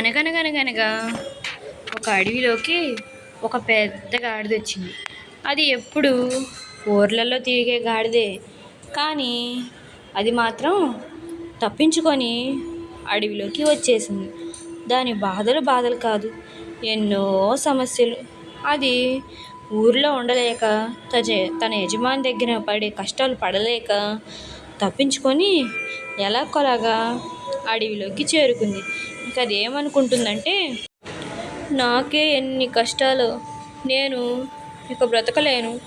అనగనగనగనగా ఒక అడవిలోకి ఒక పెద్ద గాడిద వచ్చింది. అది ఎప్పుడు ఊర్లలో తిరిగే గాడిదే. కానీ అది మాత్రం తప్పించుకొని అడవిలోకి వచ్చేసింది. దాని బాధలు బాధలు కాదు ఎన్నో సమస్యలు. అది ఊర్లో ఉండలేక తజ తన యజమాని దగ్గర పడే కష్టాలు పడలేక తప్పించుకొని ఎలాగోలాగా అడవిలోకి చేరుకుంది. ఇంకా అదేమనుకుంటుందంటే నాకే ఎన్ని కష్టాలు నేను ఇక బ్రతకలేను.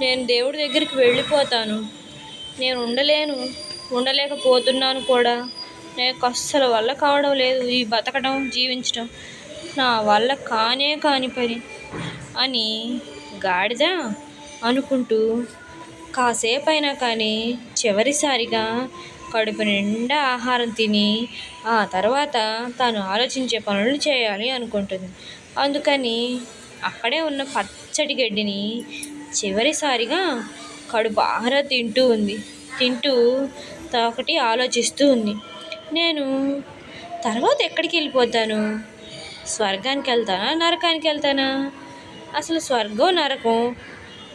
నేను దేవుడి దగ్గరికి వెళ్ళిపోతాను. నేను ఉండలేను ఉండలేకపోతున్నాను కూడా. నాకు అస్సలు వల్ల కావడం లేదు ఈ బతకడం జీవించడం. నా వల్ల కానే కాని పని. అని గాడిద? అనుకుంటూ కాసేపైనా కానీ చివరిసారిగా కడుపు నిండా ఆహారం తిని ఆ తర్వాత తాను ఆలోచించే పనులు చేయాలి అనుకుంటుంది. అందుకని అక్కడే ఉన్న పచ్చటి గడ్డిని చివరిసారిగా కడుపు ఆహార తింటూ ఉంది. తింటూ ఒకటి ఆలోచిస్తూ ఉంది. నేను తర్వాత ఎక్కడికి వెళ్ళిపోతాను? స్వర్గానికి వెళ్తానా? నరకానికి వెళ్తానా? అసలు స్వర్గం నరకం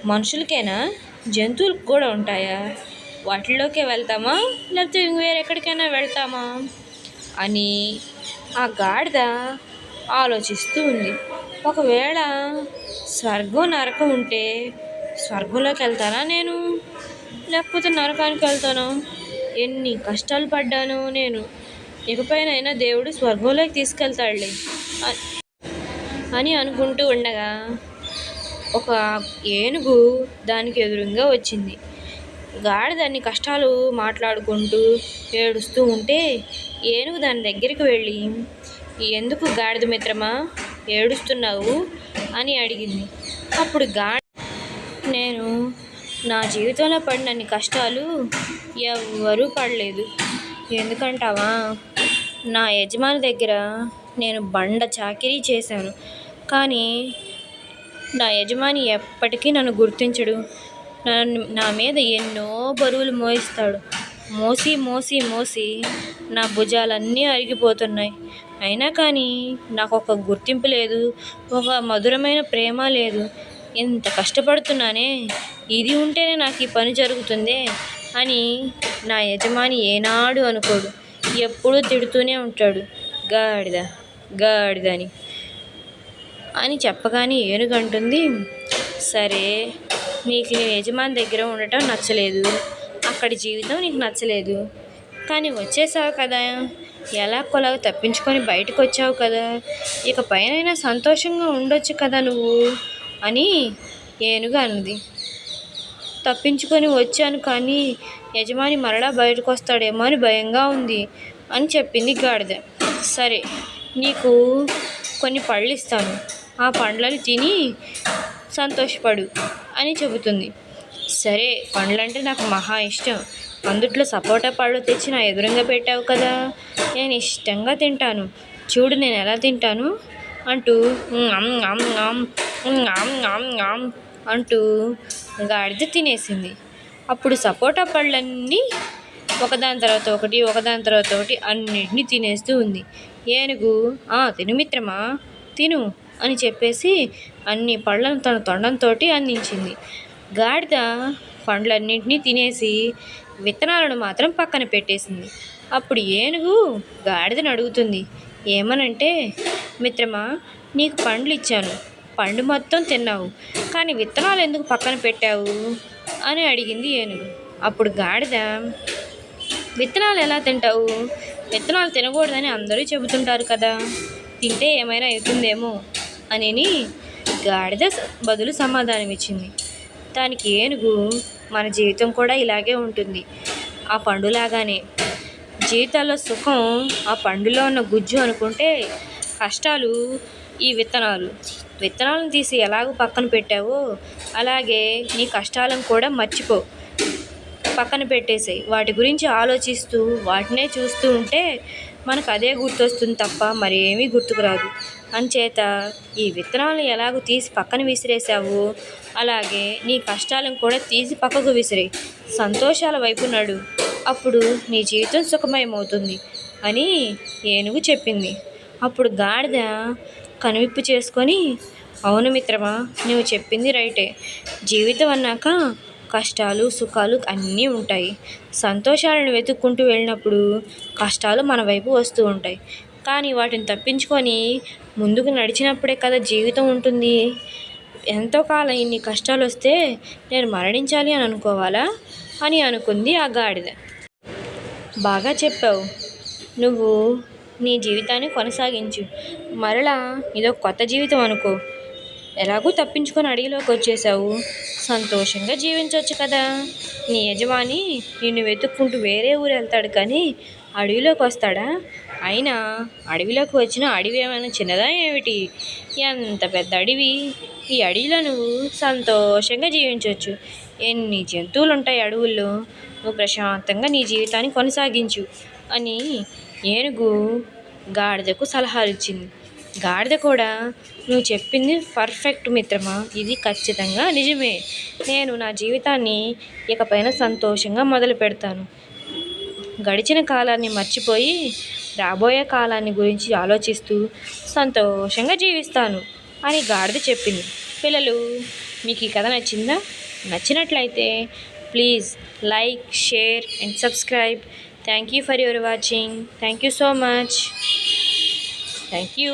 మనుషులకేనా? జంతువులకు కూడా ఉంటాయా? వాటిలోకే వెళ్తామా? లేకపోతే వేరెక్కడికైనా వెళ్తామా? అని ఆ గాడిద ఆలోచిస్తూ ఉంది. ఒకవేళ స్వర్గం నరకం ఉంటే స్వర్గంలోకి వెళ్తానా నేను? లేకపోతే నరకానికి వెళ్తాను? ఎన్ని కష్టాలు పడ్డాను నేను. ఇకపైనైనా దేవుడు స్వర్గంలోకి తీసుకెళ్తాడులే. అని అనుకుంటూ ఉండగా ఒక ఏనుగు దానికి ఎదురుగా వచ్చింది. గాడిదాన్ని కష్టాలు మాట్లాడుకుంటూ ఏడుస్తూ ఉంటే ఏనుగు దాని దగ్గరికి వెళ్ళి ఎందుకు గాడిద మిత్రమా ఏడుస్తున్నావు? అని అడిగింది. అప్పుడు గాడి నేను నా జీవితంలో పడినన్ని కష్టాలు ఎవ్వరూ పడలేదు. ఎందుకంటావా? నా యజమాని దగ్గర నేను బండ చాకిరీ చేశాను. కానీ నా యజమాని ఎప్పటికీ నన్ను గుర్తించడు. నా మీద ఎన్నో బరువులు మోయిస్తాడు. మోసి మోసి మోసి నా భుజాలన్నీ అరిగిపోతున్నాయి. అయినా కానీ నాకు ఒక గుర్తింపు లేదు ఒక మధురమైన ప్రేమ లేదు. ఎంత కష్టపడుతున్నానే ఇది ఉంటేనే నాకు ఈ పని జరుగుతుందే అని నా యజమాని ఏనాడు అనుకోడు. ఎప్పుడూ తిడుతూనే ఉంటాడు. గాడిద గాడిద అని అని చెప్పగానే ఏనుగంటుంది. సరే నీకు నీ యజమాని దగ్గర ఉండటం నచ్చలేదు. అక్కడి జీవితం నీకు నచ్చలేదు. కానీ వచ్చేసావు కదా. ఎలా కొలాగ తప్పించుకొని బయటకు వచ్చావు కదా. ఇక పైన సంతోషంగా ఉండొచ్చు కదా నువ్వు అని ఏనుగు అన్నది. తప్పించుకొని వచ్చాను కానీ యజమాని మరలా బయటకు వస్తాడేమో అని భయంగా ఉంది అని చెప్పింది గాడిద. సరే నీకు కొన్ని పళ్ళు ఇస్తాను. ఆ పండ్లను తిని సంతోషపడు. అని చెబుతుంది. సరే పండ్లంటే నాకు మహా ఇష్టం. అందుట్లో సపోటా పళ్ళు తెచ్చి నా ఎదురుగా పెట్టావు కదా. నేను ఇష్టంగా తింటాను. చూడు నేను ఎలా తింటాను? అంటూ ఆమ్ ఆమ్ ఆమ్ ఆమ్ ఆమ్ అంటూ గాడిద తినేసింది. అప్పుడు సపోటా పళ్ళన్నీ ఒకదాని తర్వాత ఒకటి ఒకదాని తర్వాత ఒకటి అన్నిటినీ తినేస్తూ ఉంది. ఏనుగు "ఆ, తిను మిత్రమా? తిను. అని చెప్పేసి అన్ని పళ్ళను తన తొండంతో అందించింది. గాడిద పండ్లన్నింటినీ తినేసి విత్తనాలను మాత్రం పక్కన పెట్టేసింది. అప్పుడు ఏనుగు గాడిదను అడుగుతుంది ఏమనంటే మిత్రమా నీకు పండ్లు ఇచ్చాను. పండు మొత్తం తిన్నావు. కానీ విత్తనాలు ఎందుకు పక్కన పెట్టావు? అని అడిగింది ఏనుగు. అప్పుడు గాడిద విత్తనాలు ఎలా తింటావు? విత్తనాలు తినకూడదని అందరూ చెబుతుంటారు కదా. తింటే ఏమైనా అవుతుందేమో. అని గాడిద బదులు సమాధానం ఇచ్చింది దానికి ఏనుగు మన జీవితం కూడా ఇలాగే ఉంటుంది. ఆ పండులాగానే. జీవితాల్లో సుఖం ఆ పండులో ఉన్న గుజ్జు అనుకుంటే కష్టాలు ఈ విత్తనాలు. విత్తనాలను తీసి ఎలాగో పక్కన పెట్టావో అలాగే నీ కష్టాలను కూడా మర్చిపో. పక్కన పెట్టేసాయి. వాటి గురించి ఆలోచిస్తూ వాటినే చూస్తూ ఉంటే మనకు అదే గుర్తొస్తుంది తప్ప మరేమీ గుర్తుకురాదు అంచేత ఈ విత్తనాలను ఎలాగో తీసి పక్కన విసిరేసావు? అలాగే నీ కష్టాలను కూడా తీసి పక్కకు విసిరే సంతోషాల వైపు నడు. అప్పుడు నీ జీవితం సుఖమయమవుతుంది అని ఏనుగు చెప్పింది. అప్పుడు గాడిద కనువిప్పు చేసుకొని అవును మిత్రమా నువ్వు చెప్పింది రైటే. జీవితం అన్నాక కష్టాలు సుఖాలు అన్నీ ఉంటాయి. సంతోషాలను వెతుక్కుంటూ వెళ్ళినప్పుడు కష్టాలు మన వైపు వస్తూ ఉంటాయి. కానీ వాటిని తప్పించుకొని ముందుకు నడిచినప్పుడే కదా జీవితం ఉంటుంది. ఎంతో కాలం ఇన్ని కష్టాలు వస్తే నేను మరణించాలి అని అనుకోవాలా? అని అనుకుంది ఆ గాడిద. బాగా చెప్పావు. నువ్వు నీ జీవితాన్ని కొనసాగించు. మరలా ఇదో కొత్త జీవితం అనుకో. ఎలాగూ తప్పించుకొని అడవిలోకి వచ్చేసావు సంతోషంగా జీవించవచ్చు కదా. నీ యజమాని నిన్ను వెతుక్కుంటూ వేరే ఊరు వెళ్తాడు కానీ అడవిలోకి వస్తాడా? అయినా అడవిలోకి వచ్చిన అడవి ఏమైనా చిన్నదా ఏమిటి? ఎంత పెద్ద అడవి? ఈ అడవిలో నువ్వు సంతోషంగా జీవించవచ్చు ఎన్ని జంతువులు ఉంటాయి అడవుల్లో? నువ్వు ప్రశాంతంగా నీ జీవితాన్ని కొనసాగించు అని ఏనుగు గాడిదకు సలహాలు ఇచ్చింది గాడిద కూడా నువ్వు చెప్పింది పర్ఫెక్ట్ మిత్రమా? ఇది ఖచ్చితంగా నిజమే. నేను నా జీవితాన్ని ఇకపైన సంతోషంగా మొదలు పెడతాను. గడిచిన కాలాన్ని మర్చిపోయి రాబోయే కాలాన్ని గురించి ఆలోచిస్తూ సంతోషంగా జీవిస్తాను అని గాడిద చెప్పింది. పిల్లలు మీకు ఈ కథ నచ్చిందా? నచ్చినట్లయితే please like share and subscribe. Thank you for your watching. Thank you so much. Thank you.